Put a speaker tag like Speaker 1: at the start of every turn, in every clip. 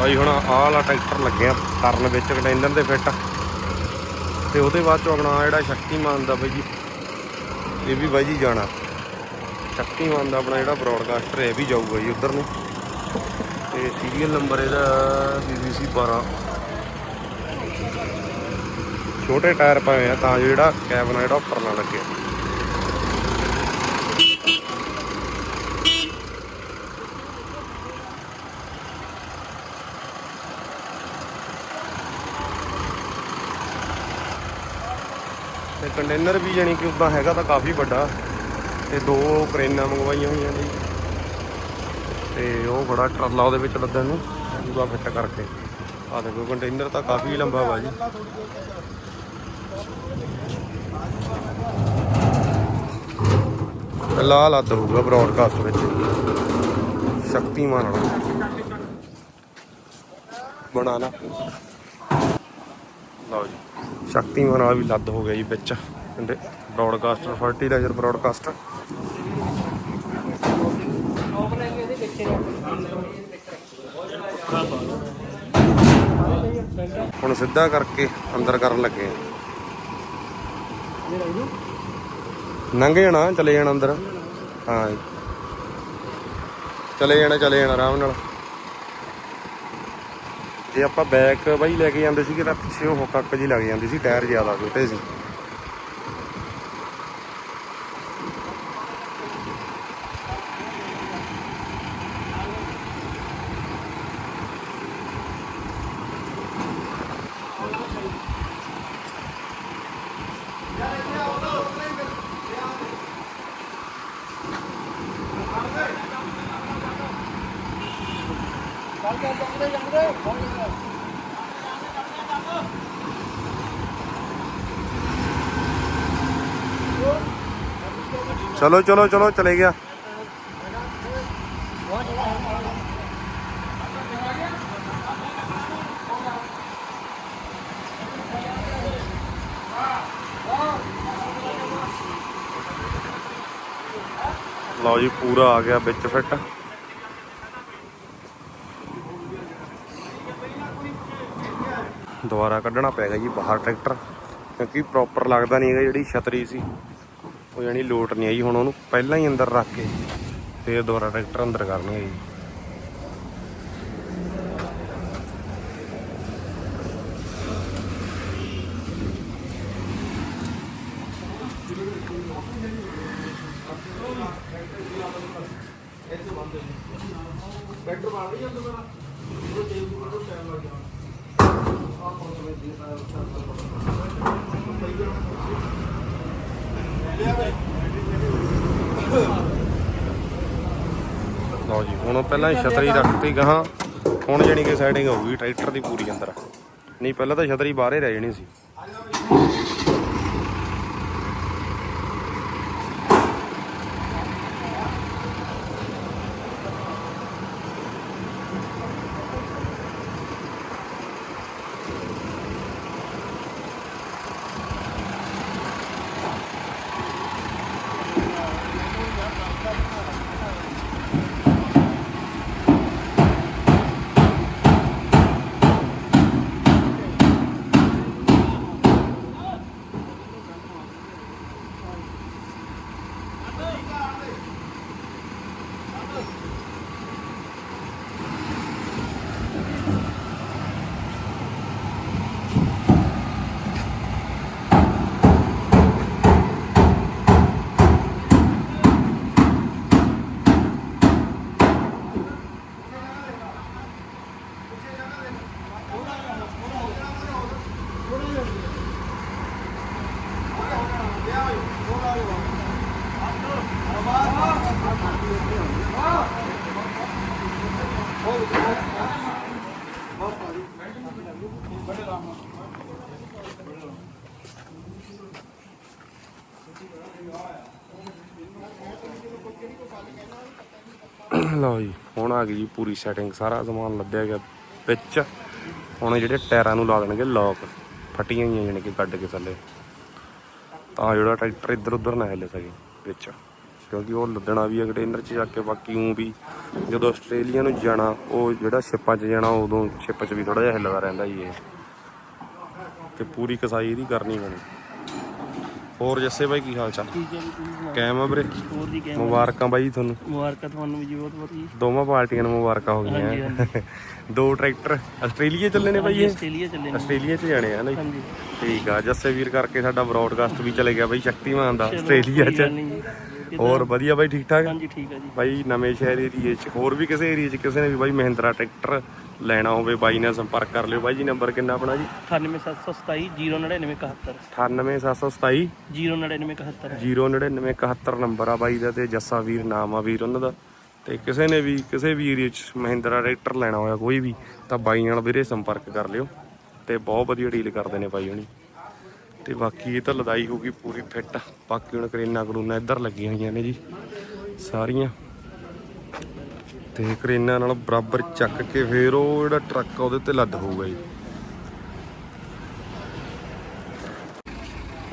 Speaker 1: ਬਾਈ ਹੁਣ ਆਹ ਵਾਲਾ ਟਰੈਕਟਰ ਲੱਗਿਆ ਕਰਨ ਵਿੱਚ, ਕੰਟੇਨਰ ਦੇ ਫਿੱਟ। ਤੇ ਉਹਦੇ ਬਾਅਦ ਚੋਂ ਆਪਣਾ ਜਿਹੜਾ ਸ਼ਕਤੀਮਾਨ ਦਾ ਬਾਈ ਜੀ, ਇਹ ਵੀ ਬਾਈ ਜੀ ਜਾਣਾ। ਸ਼ਕਤੀਮਾਨ ਦਾ ਆਪਣਾ ਜਿਹੜਾ ਬ੍ਰੌਡਕਾਸਟਰ ਇਹ ਵੀ ਜਾਊਗਾ ਜੀ ਉਧਰ ਨੂੰ। ਤੇ ਸੀਰੀਅਲ ਨੰਬਰ ਇਹਦਾ BBC 12 ਛੋਟੇ ਟਾਇਰ ਪਾਏ ਆ, ਤਾਂ ਜੋ ਜਿਹੜਾ ਕੈਬਨ ਆ ਜਿਹੜਾ ਉੱਪਰ ਨਾ ਲੱਗੇ। ਕੰਟੇਨਰ ਵੀ ਜਾਣੀ ਕਿ ਉਦਾਂ ਹੈਗਾ ਤਾਂ ਕਾਫੀ ਵੱਡਾ ਤੇ ਦੋ ਕਰੇਨਾਂ ਮੰਗਵਾਈਆਂ ਹੋਈਆਂ ਨੇ ਤੇ ਉਹ ਬੜਾ ਟਰਾਲਾ ਉਹਦੇ ਵਿੱਚ ਲੱਦਣ ਨੂੰ, ਪੂਰਾ ਫਿੱਟ ਕਰਕੇ। ਆ ਦੇਖੋ, ਕੰਟੇਨਰ ਤਾਂ ਕਾਫੀ ਲੰਬਾ ਵਾ ਜੀ। ਲਾ ਲੱਦ ਹੋਊਗਾ ਬ੍ਰੌਡਕਾਸਟ ਵਿੱਚ। ਸ਼ਕਤੀਮਾਨ ਵਾਲਾ। ਬਣਾ ਲਾ ਲਓ ਜੀ, ਸ਼ਕਤੀਮਾਨ ਵਾਲਾ ਵੀ ਲੱਦ ਹੋ ਗਿਆ ਜੀ ਵਿੱਚ। ਬ੍ਰੌਡਕਾਸਟਰ ਫਰਟੀਲਾਈਜ਼ਰ ਬ੍ਰੌਡਕਾਸਟਰ ਹੁਣ ਸਿੱਧਾ ਕਰਕੇ ਅੰਦਰ ਕਰਨ ਲੱਗੇ ਆ। ਲੰਘ ਜਾਣਾ, ਚਲੇ ਜਾਣਾ ਅੰਦਰ। ਹਾਂ ਚਲੇ ਜਾਣਾ ਚਲੇ ਜਾਣਾ ਆਰਾਮ ਨਾਲ। ਜੇ ਆਪਾਂ ਬੈਕ ਬਾਈ ਲੈ ਕੇ ਜਾਂਦੇ ਸੀਗੇ ਤਾਂ ਪਿੱਛੇ ਉਹ ਕੱਕ ਜੀ ਲੱਗ ਜਾਂਦੀ ਸੀ, ਟਾਇਰ ਜ਼ਿਆਦਾ ਛੋਟੇ ਸੀ। ਚਲੋ ਚਲੋ ਚਲੋ ਚਲੇ ਗਿਆ ਲਓ ਜੀ ਪੂਰਾ ਆ ਗਿਆ ਵਿੱਚ ਫਿੱਟ ਦੁਬਾਰਾ ਕੱਢਣਾ ਪੈਗਾ ਜੀ ਬਾਹਰ ਟਰੈਕਟਰ, ਕਿਉਂਕਿ ਪ੍ਰੋਪਰ ਲੱਗਦਾ ਨਹੀਂ ਹੈਗਾ ਜਿਹੜੀ ਛਤਰੀ ਸੀ। ਉਹ ਜਾਨੀ ਲੋਟ ਨਹੀਂ ਆਈ ਹੁਣ ਉਹਨੂੰ, ਪਹਿਲਾਂ ਹੀ ਅੰਦਰ ਰੱਖ ਕੇ ਫੇਰ ਦੁਬਾਰਾ ਟਰੈਕਟਰ ਅੰਦਰ ਕਰਨਗੇ ਜੀ ਲਓ ਜੀ ਹੁਣ ਉਹ ਪਹਿਲਾਂ ਹੀ ਛਤਰੀ ਰੱਖਤੀ ਗਾਹਾਂ। ਹੁਣ ਜਾਣੀ ਕਿ ਸੈਟਿੰਗ ਹੋਊਗੀ ਟਰੈਕਟਰ ਦੀ ਪੂਰੀ ਅੰਦਰ। ਨਹੀਂ, ਪਹਿਲਾਂ ਤਾਂ ਛਤਰੀ ਬਾਹਰ ਰਹਿ ਜਾਣੀ ਸੀ। ਲਓ ਜੀ ਹੁਣ ਆ ਗਈ ਜੀ ਪੂਰੀ ਸੈਟਿੰਗ ਸਾਰਾ ਸਮਾਨ ਲੱਦਿਆ ਗਿਆ ਵਿੱਚ। ਹੁਣ ਜਿਹੜੇ ਟਾਇਰਾਂ ਨੂੰ ਲਾ ਦੇਣਗੇ ਲੌਕ ਫਟੀਆਂ ਹੋਈਆਂ ਜਾਣੀ ਕਿ ਕੱਢ ਕੇ ਥੱਲੇ। ਤਾਂ ਜਿਹੜਾ ਟਰੈਕਟਰ ਇੱਧਰ ਉੱਧਰ ਨਾ ਹਿੱਲ ਸਕੇ ਵਿੱਚ। ਕਿਉਂਕਿ ਉਹ ਲੱਦਣਾ ਵੀ ਹੈ ਕੰਟੇਨਰ 'ਚ ਜਾ ਕੇ, ਬਾਕੀ ਉਹ ਵੀ ਜਦੋਂ ਆਸਟ੍ਰੇਲੀਆ ਨੂੰ ਜਾਣਾ, ਉਹ ਜਿਹੜਾ ਸ਼ਿਪਾਂ 'ਚ ਜਾਣਾ, ਉਦੋਂ ਸ਼ਿਪ 'ਚ ਵੀ ਥੋੜਾ ਜਿਹਾ ਹਿੱਲਦਾ ਰਹਿੰਦਾ ਜੀ ਇਹ। ਤੇ ਪੂਰੀ ਕਸਾਈ ਇਹਦੀ ਕਰਨੀ ਪੈਣੀ। ਹੋਰ ਜੱਸੇ ਬਾਈ ਕੀ ਹਾਲ ਚਾਲ?
Speaker 2: ਠੀਕ ਹੈ ਜੀ ਤੁਸੀਂ ਸੁਣਾਓ?
Speaker 1: ਕਾਇਮ ਆ ਵੀਰੇ?
Speaker 2: ਹੋਰ ਜੀ ਕਿਵੇਂ
Speaker 1: ਮੁਬਾਰਕਾਂ ਬਾਈ ਤੁਹਾਨੂੰ।
Speaker 2: ਮੁਬਾਰਕਾਂ ਤੁਹਾਨੂੰ ਜੀ ਬਹੁਤ ਬਹੁਤ ਜੀ।
Speaker 1: ਦੋਵਾਂ ਪਾਰਟੀਆਂ ਨੂੰ ਮੁਬਾਰਕਾਂ ਹੋ
Speaker 2: ਹਾਂਜੀ
Speaker 1: ਗਈਆਂ।
Speaker 2: ਹਾਂਜੀ
Speaker 1: ਦੋ ਟਰੈਕਟਰ ਆਸਟ੍ਰੇਲੀਆ ਚੱਲੇ ਨੇ ਬਾਈ ਇਹ?
Speaker 2: ਆਸਟ੍ਰੇਲੀਆ ਚੱਲੇ ਨੇ।
Speaker 1: ਆਸਟ੍ਰੇਲੀਆ 'ਚ ਜਾਣੇ ਆ ਨਾ ਜੀ?
Speaker 2: ਹਾਂਜੀ।
Speaker 1: ਠੀਕ ਆ ਜੱਸੇ ਵੀਰ ਕਰਕੇ ਸਾਡਾ ਬ੍ਰੌਡਕਾਸਟ ਵੀ ਚਲੇ ਗਿਆ ਬਾਈ ਸ਼ਕਤੀਮਾਨ ਦਾ ਆਸਟ੍ਰੇਲੀਆ
Speaker 2: ਕੋਈ
Speaker 1: 'ਚ।
Speaker 2: ਗੱਲ ਨਹੀਂ ਜੀ।
Speaker 1: ਹੋਰ ਵਧੀਆ ਬਾਈ ਠੀਕ ਠਾਕ?
Speaker 2: ਹਾਂਜੀ ਠੀਕ ਹੈ ਜੀ।
Speaker 1: ਬਾਈ ਨਵੇਂ ਸ਼ਹਿਰ ਏਰੀਏ 'ਚ ਹੋਰ ਵੀ ਕਿਸੇ ਏਰੀਏ 'ਚ ਕਿਸੇ ਨੇ ਵੀ ਬਾਈ ਮਹਿੰਦਰਾ ਟਰੈਕਟਰ ਲੈਣਾ ਹੋਵੇ ਬਾਈ ਨਾਲ ਸੰਪਰਕ ਕਰ ਲਿਓ। ਬਾਈ ਜੀ ਨੰਬਰ ਕਿੰਨਾ ਆਪਣਾ ਜੀ?
Speaker 2: 98727 09971
Speaker 1: 98727
Speaker 2: 09971
Speaker 1: 09971 ਨੰਬਰ ਆ ਬਾਈ ਦਾ ਤੇ ਜੱਸਾ ਵੀਰ ਨਾਮ ਆ ਵੀਰ ਉਹਨਾਂ ਦਾ। ਤੇ ਕਿਸੇ ਨੇ ਵੀ ਕਿਸੇ ਵੀ ਏਰੀਏ 'ਚ ਮਹਿੰਦਰਾ ਟਰੈਕਟਰ ਲੈਣਾ ਹੋਇਆ ਕੋਈ ਵੀ ਤਾਂ ਬਾਈ ਨਾਲ ਵੀਰੇ ਸੰਪਰਕ ਕਰ ਲਿਓ। ਤੇ ਬਹੁਤ ਵਧੀਆ ਡੀਲ ਕਰਦੇ ਨੇ ਬਾਈ ਹੁਣੀ। ਤੇ ਬਾਕੀ ਇਹ ਤਾਂ ਲਦਾਈ ਹੋ ਗਈ ਪੂਰੀ ਫਿੱਟ। ਬਾਕੀ ਹੁਣ ਕਰੇਨਾ ਕਰੂਨਾ ਇੱਧਰ ਲੱਗੀਆਂ ਹੋਈਆਂ ਨੇ ਜੀ, ਸਾਰੀਆਂ। ਤੇ ਕਰੇਨਾ ਨਾਲ ਬਰਾਬਰ ਚੱਕ ਕੇ ਫੇਰ ਉਹ ਜਿਹੜਾ ਟਰੱਕ ਆ ਉਹਦੇ ਤੇ ਲੱਦ ਹੋਊਗਾ ਜੀ।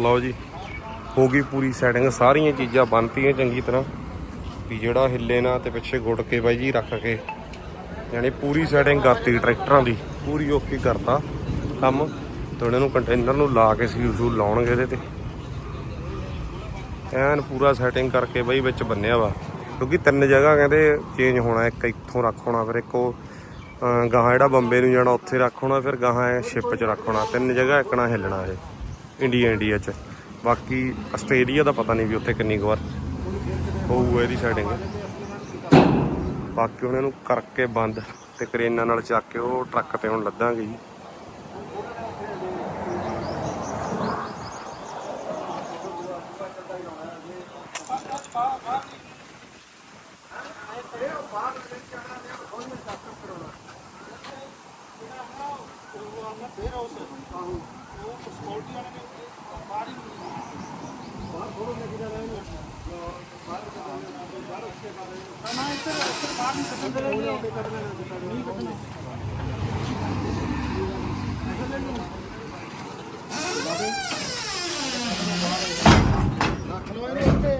Speaker 1: ਲਓ ਜੀ, ਹੋ ਗਈ ਪੂਰੀ ਸੈਟਿੰਗ ਸਾਰੀਆਂ ਚੀਜ਼ਾਂ ਬੰਨਤੀਆਂ ਚੰਗੀ ਤਰ੍ਹਾਂ। ਵੀ ਜਿਹੜਾ ਹਿੱਲੇ ਨਾ ਤੇ ਪਿੱਛੇ ਗੁੜ ਕੇ ਬਾਈ ਜੀ ਰੱਖ ਕੇ। ਯਾਨੀ ਪੂਰੀ ਸੈਟਿੰਗ ਕਰਤੀ ਟਰੈਕਟਰਾਂ ਦੀ, ਪੂਰੀ ਓਕੇ ਕਰਤਾ ਕੰਮ। ਤੇ ਉਹਨਾਂ ਨੂੰ ਕੰਟੇਨਰ ਨੂੰ ਲਾ ਕੇ ਸੀਲ ਸੂਲ ਲਾਉਣਗੇ ਇਹਦੇ ਤੇ। ਐਨ ਪੂਰਾ ਸੈਟਿੰਗ ਕਰਕੇ ਬਈ ਵਿੱਚ ਬੰਨਿਆ ਵਾ। ਕਿਉਂਕਿ ਤਿੰਨ ਜਗ੍ਹਾ ਕਹਿੰਦੇ ਚੇਂਜ ਹੋਣਾ, ਇੱਕ ਇੱਥੋਂ ਰੱਖ ਹੋਣਾ, ਫਿਰ ਇੱਕ ਉਹ ਗਾਹਾਂ ਜਿਹੜਾ ਬੰਬੇ ਨੂੰ ਜਾਣਾ, ਉੱਥੇ ਰੱਖ ਹੋਣਾ, ਫਿਰ ਗਾਹਾਂ ਸ਼ਿਪ 'ਚ ਰੱਖ ਹੋਣਾ। ਤਿੰਨ ਜਗ੍ਹਾ ਇੱਕਣਾ ਹਿੱਲਣਾ ਇਹ ਇੰਡੀਆ ਇੰਡੀਆ 'ਚ। ਬਾਕੀ ਆਸਟ੍ਰੇਲੀਆ ਦਾ ਪਤਾ ਨਹੀਂ ਵੀ ਉੱਥੇ ਕਿੰਨੀ ਕੁ ਵਾਰ ਹੋਊ ਇਹਦੀ ਸੈਟਿੰਗ ਬਾਕੀ ਉਹਨਾਂ ਨੂੰ ਕਰਕੇ ਬੰਦ ਤੇ ਕਰੇਨਾਂ ਨਾਲ ਚੱਕ ਕੇ ਉਹ ਟਰੱਕ ਤੇ ਹੁਣ ਲੱਦਾਂਗੇ ਜੀ।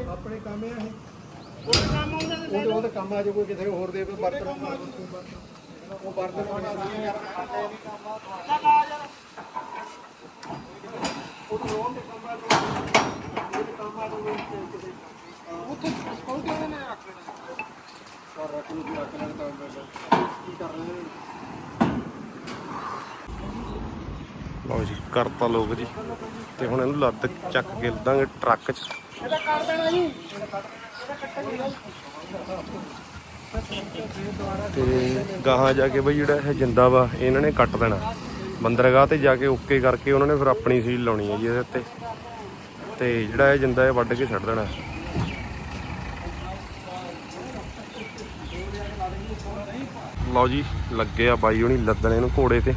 Speaker 3: ਆਪਣੇ ਕੰਮ ਆ ਇਹ। ਉਹਦੇ ਕੰਮ ਆਉਂਦਾ ਤੇ ਉਹਦੇ ਕੰਮ ਆ, ਜੇ ਕੋਈ ਕਿਸੇ ਹੋਰ ਦੇ ਬਰਤਨ ਉਹ ਬਰਤਨ ਉੱਥੇ ਸਕਿਉਰਟੀ ਵਾਲੇ ਨੇ ਰੱਖ ਲੈਣਾ ਔਰ ਰੱਖ ਲੂ ਰੱਖ ਲੈਣਾ ਤਾਂ ਕੀ ਕਰ ਰਹੇ ਨੇ
Speaker 1: ਲਓ ਜੀ, ਕਰਤਾ ਲੋਕ ਜੀ। ਤੇ ਹੁਣ ਇਹਨੂੰ ਲੱਦ ਚੱਕ ਕੇ ਲੱਦਾਂਗੇ ਟਰੱਕ 'ਚ।
Speaker 3: ਇਹਦਾ ਕਰ ਦੇਣਾ ਜੀ
Speaker 1: ਤੇ ਗਾਹਾਂ ਜਾ ਕੇ ਬਈ ਜਿਹੜਾ ਇਹ ਜਿੰਦਾ ਵਾ, ਇਹਨਾਂ ਨੇ ਕੱਟ ਦੇਣਾ। ਬੰਦਰਗਾਹ ਤੇ ਜਾ ਕੇ ਓਕੇ ਕਰਕੇ ਉਹਨਾਂ ਨੇ ਫਿਰ ਆਪਣੀ ਸੀਲ ਲਾਉਣੀ ਹੈ ਜੀ ਇਹਦੇ ਉੱਤੇ। ਤੇ ਜਿਹੜਾ ਇਹ ਜਿੰਦਾ ਇਹ ਵੱਢ ਕੇ ਛੱਡ ਦੇਣਾ। ਲਓ ਜੀ, ਲੱਗੇ ਆ ਬਾਈ ਹੁਣੀ ਲੱਦਣ ਇਹਨੂੰ ਘੋੜੇ ਤੇ।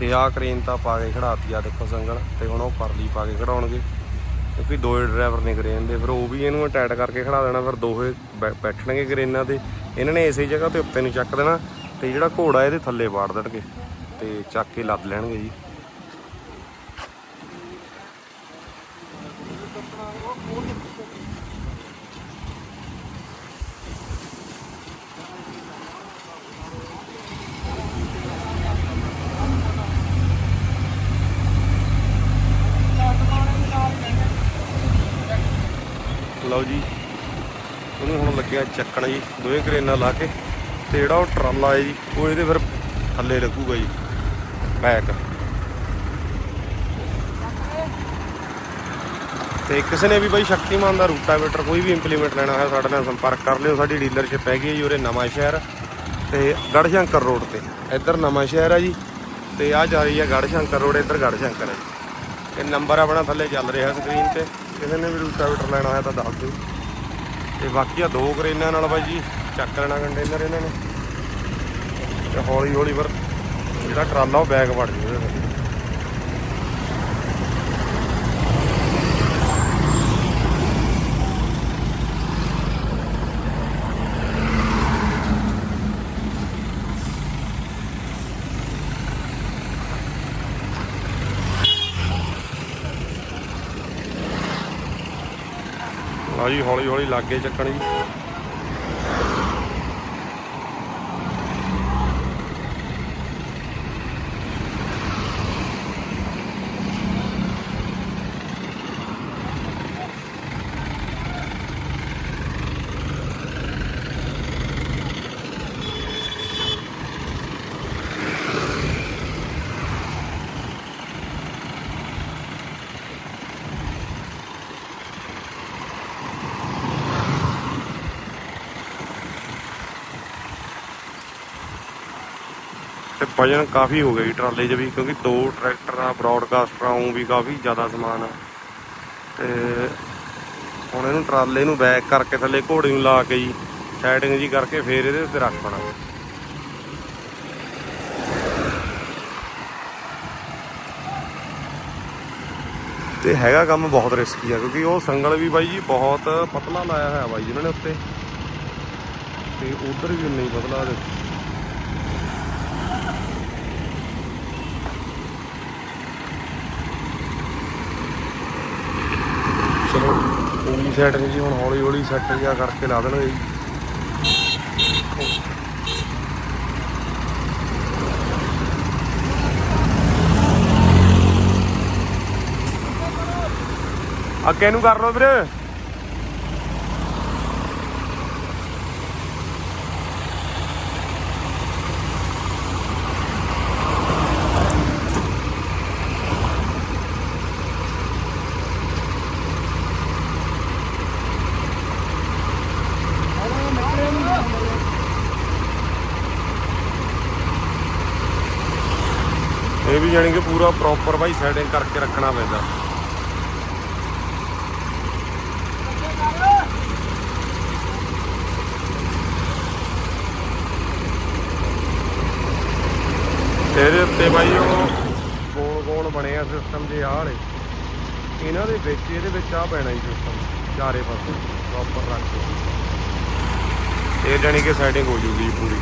Speaker 1: ਤੇ ਆਹ ਕਰੇਨ ਤਾਂ ਪਾ ਕੇ ਖੜਾਤੀ ਆ ਦੇਖੋ ਸੰਗਲ, ਤੇ ਹੁਣ ਉਹ ਪਰਲੀ ਪਾ ਕੇ ਖੜਾਉਣਗੇ। ਕਿਉਂਕਿ ਦੋਏ ਡਰਾਈਵਰ ਨੇ ਕਰੇਨ ਦੇ, ਫਿਰ ਉਹ ਵੀ ਇਹਨੂੰ ਅਟੈਚ ਕਰਕੇ ਖੜਾ ਦੇਣਾ, ਫਿਰ ਦੋਹੇ ਬੈ- ਬੈਠਣਗੇ ਕਰੇਨਾਂ ਤੇ। ਇਹਨਾਂ ਨੇ ਇਸੇ ਜਗ੍ਹਾ ਤੇ ਉੱਤੇ ਨੂੰ ਚੱਕ ਦੇਣਾ ਤੇ ਜਿਹੜਾ ਘੋੜਾ ਇਹਦੇ ਥੱਲੇ ਵਾੜ ਦੇਣਗੇ ਤੇ ਚੱਕ ਕੇ ਲੱਦ ਲੈਣਗੇ ਜੀ ਲਓ ਜੀ ਉਹਨੂੰ ਹੁਣ ਲੱਗਿਆ ਚੱਕਣ ਜੀ, ਦੋਵੇਂ ਕਰੇਨਾਂ ਲਾ ਕੇ ਤੇ ਜਿਹੜਾ ਉਹ ਟਰਾਲਾ ਹੈ ਜੀ, ਉਹ ਇਹਦੇ ਫਿਰ ਥੱਲੇ ਲੱਗੂਗਾ ਜੀ ਬੈਕ ਤੇ ਕਿਸੇ ਨੇ ਵੀ ਬਾਈ ਸ਼ਕਤੀਮਾਨ ਦਾ ਰੂਟਾਵੇਟਰ ਕੋਈ ਵੀ ਇੰਪਲੀਮੈਂਟ ਲੈਣਾ ਹੋਇਆ, ਸਾਡੇ ਨਾਲ ਸੰਪਰਕ ਕਰ ਲਿਓ, ਸਾਡੀ ਡੀਲਰਸ਼ਿਪ ਹੈਗੀ ਹੈ ਜੀ ਉਰੇ ਨਵਾਂ ਸ਼ਹਿਰ ਤੇ ਗੜਸ਼ੰਕਰ ਰੋਡ ਤੇ। ਇੱਧਰ ਨਵਾਂ ਸ਼ਹਿਰ ਹੈ ਜੀ ਤੇ ਆ ਜਾ ਰਹੀ ਹੈ ਗੜਸ਼ੰਕਰ ਰੋਡ, ਇੱਧਰ ਗੜਸ਼ੰਕਰ ਹੈ ਜੀ। ਇਹ ਨੰਬਰ ਆਪਣਾ ਥੱਲੇ ਚੱਲ ਰਿਹਾ ਸਕਰੀਨ ਤੇ, ਕਿਸੇ ਨੇ ਵੀ ਰੂਟਾਵੇਟਰ ਲੈਣਾ ਹੋਇਆ ਤਾਂ ਦੱਸ ਦਿਓ। ਤੇ ਬਾਕੀ ਆ ਦੋ ਕਰੇਨਾਂ ਨਾਲ ਬਾਈ ਜੀ, ਚੱਕ ਲੈਣਾ ਕੰਟੇਨਰ ਇਹਨਾਂ ਨੇ। ਤੇ ਹੌਲੀ ਹੌਲੀ ਫਿਰ ਜਿਹੜਾ ਟਰਾਲਾ ਉਹ ਬੈਗ ਵੜ ਜੂ ਇਹਦੇ ਵਿੱਚ। ਲਓ ਜੀ ਹੌਲੀ ਹੌਲੀ ਲਾਗੇ ਚੱਕਣ ਜੀ। ਵਜਨ ਕਾਫੀ ਹੋ ਗਿਆ ਜੀ ਟਰਾਲੇ 'ਚ ਵੀ, ਕਿਉਂਕਿ ਦੋ ਟਰੈਕਟਰ ਆ ਬ੍ਰੌਡਕਾਸਟਰ ਆਉਂ ਵੀ ਕਾਫੀ ਜ਼ਿਆਦਾ ਸਮਾਨ ਆ। ਤੇ ਹੁਣ ਇਹਨੂੰ ਟਰਾਲੇ ਨੂੰ ਬੈਕ ਕਰਕੇ ਥੱਲੇ ਘੋੜੇ ਨੂੰ ਲਾ ਕੇ ਜੀ ਸੈਟਿੰਗ ਜੀ ਕਰਕੇ ਫੇਰ ਇਹਦੇ ਉੱਤੇ ਰੱਖਣਾ ਤੇ ਹੈਗਾ ਕੰਮ ਬਹੁਤ ਰਿਸਕੀ ਆ, ਕਿਉਂਕਿ ਉਹ ਸੰਗਲ ਵੀ ਬਾਈ ਜੀ ਬਹੁਤ ਪਤਲਾ ਲਾਇਆ ਹੋਇਆ ਬਾਈ ਜੀ ਇਹਨਾਂ ਨੇ ਉੱਤੇ। ਤੇ ਉਧਰ ਵੀ ਨਹੀਂ ਪਤਲਾ ਚਲੋ, ਪੂਰੀ ਸੈਟ ਨਹੀਂ ਜੀ, ਹੁਣ ਹੌਲੀ ਹੌਲੀ ਸੈੱਟ ਜਿਹਾ ਕਰਕੇ ਲਾ ਦੇਣਗੇ ਜੀ। ਅੱਗੇ ਨੂੰ ਕਰ ਲਓ ਵੀਰੇ। ਇਹ ਵੀ ਜਾਣੀ ਕਿ ਪੂਰਾ ਪ੍ਰੋਪਰ ਬਾਈ ਸੈਟਿੰਗ ਕਰਕੇ ਰੱਖਣਾ ਪੈਂਦਾ। ਇਹਦੇ ਉੱਤੇ ਬਾਈ ਉਹ ਗੋਲ ਗੋਲ ਬਣਿਆ ਸਿਸਟਮ ਜੇ ਆਹ ਵਾਲੇ। ਇਹਨਾਂ ਦੇ ਵਿੱਚ, ਇਹਦੇ ਵਿੱਚ ਆ ਪੈਣਾ ਹੀ ਸਿਸਟਮ ਚਾਰੇ ਪਾਸੇ ਪ੍ਰੋਪਰ ਰੱਖ ਕੇ ਇਹ ਜਾਣੀ ਕਿ ਸੈਟਿੰਗ ਹੋ ਜੂਗੀ ਪੂਰੀ।